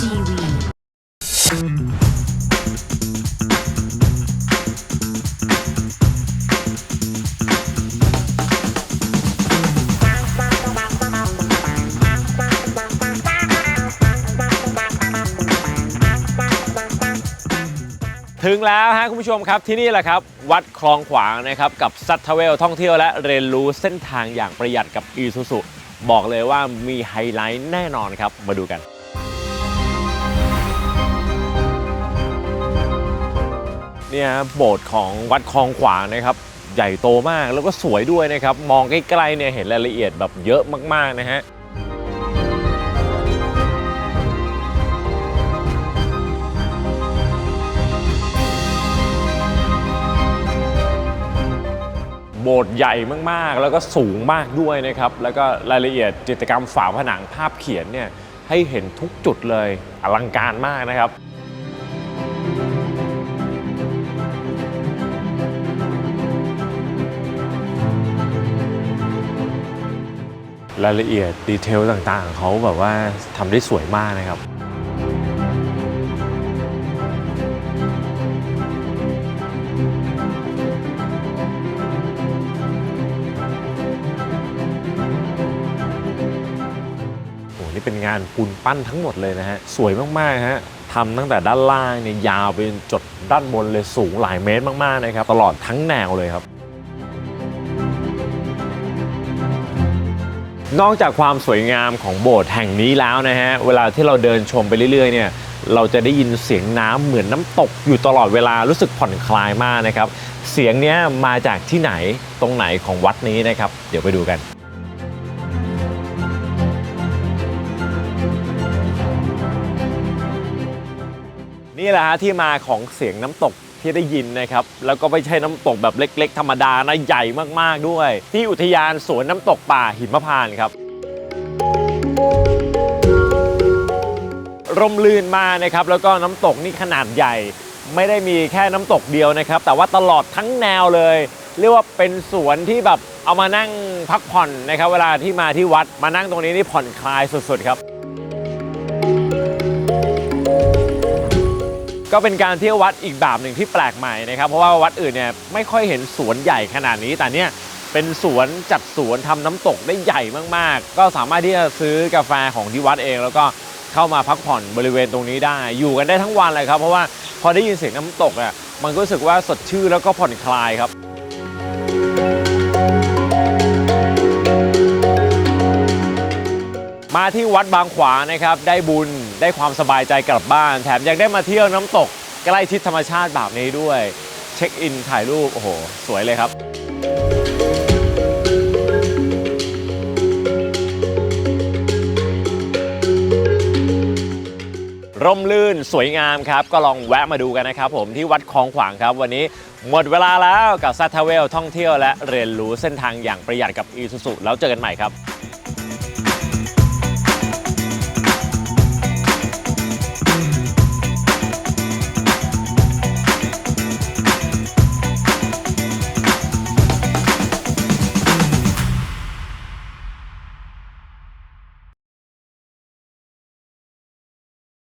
TV ถึงแล้วฮะคุณผู้ชมครับที่นี่แหละครับ วัดคลองขวางนะครับ กับซัตทเวลท่องเที่ยวและเรียนรู้เส้นทางอย่างประหยัดกับอีซูซุบอกเลยว่ามีไฮไลท์แน่นอนครับ มาดูกัน เนี่ยโบสถ์ของวัดคลองขวางนะครับ ใหญ่โตมากแล้วก็สวยด้วยนะครับ มองใกล้ๆเนี่ยเห็นรายละเอียดแบบเยอะมากๆนะฮะโบสถ์ใหญ่มากๆ แล้วก็สูงมากด้วยนะครับ แล้วก็รายละเอียดจิตรกรรมฝาผนังภาพเขียนเนี่ยให้เห็นทุกจุดเลยอลังการมากนะครับ รายละเอียดดีเทลต่างๆ เขาแบบว่าทำได้สวยมากนะครับโอ้โหนี่เป็นงานปูนปั้นทั้งหมดเลยนะฮะ สวยมากๆฮะทำตั้งแต่ด้านล่างเนี่ยยาวไปจนจดด้านบนเลยสูงหลายเมตรมากๆนะครับ ตลอดทั้งแนวเลยครับ นอกจากความสวยงามของโบสถ์แห่งนี้แล้วนะฮะ เวลาที่เราเดินชมไปเรื่อยๆเนี่ยเราจะได้ยินเสียงน้ำเหมือนน้ำตกอยู่ตลอดเวลารู้สึกผ่อนคลายมากนะครับ เสียงเนี้ยมาจากที่ไหนตรงไหนของวัดนี้นะครับ เดี๋ยวไปดูกันนี่แหละฮะที่มาของเสียงน้ำตก ที่ได้ยินนะครับ แล้วก็ไม่ใช่น้ำตกแบบเล็ก ๆ ธรรมดานะใหญ่มากๆด้วย ที่อุทยานสวนน้ำตกป่าหิมพานครับร่มรื่นมานะครับ แล้วก็น้ำตกนี่ขนาดใหญ่ ไม่ได้มีแค่น้ำตกเดียวนะครับ แต่ว่าตลอดทั้งแนวเลย เรียกว่าเป็นสวนที่แบบเอามานั่งพักผ่อนนะครับ เวลาที่มาที่วัดมานั่งตรงนี้นี่ผ่อนคลายสุดๆครับ ก็เป็นการเที่ยววัดอีกแบบหนึ่งที่แปลกใหม่นะครับเพราะว่าวัดอื่นเนี่ยไม่ค่อยเห็นสวนใหญ่ขนาดนี้แต่เนี่ยเป็นสวนจัดสวนทำน้ำตกได้ใหญ่มากๆ ก็สามารถที่จะซื้อกาแฟของที่วัดเอง แล้วก็เข้ามาพักผ่อนบริเวณตรงนี้ได้ อยู่กันได้ทั้งวันเลยครับ เพราะว่าพอได้ยินเสียงน้ำตกอะมันก็รู้สึกว่าสดชื่นแล้วก็ผ่อนคลายครับ มาที่วัดบางขวางนะครับ ได้บุญได้ความสบายใจกลับบ้าน แถมยังได้มาเที่ยวน้ำตกใกล้ชิดธรรมชาติแบบนี้ด้วย เช็คอินถ่ายรูป โอ้โห สวยเลยครับร่มรื่นสวยงามครับ ก็ลองแวะมาดูกันนะครับผมที่วัดคลองขวางครับ วันนี้หมดเวลาแล้วกับซัทเวลท่องเที่ยวและเรียนรู้เส้นทางอย่างประหยัดกับอีซูซุแล้วเจอกันใหม่ครับ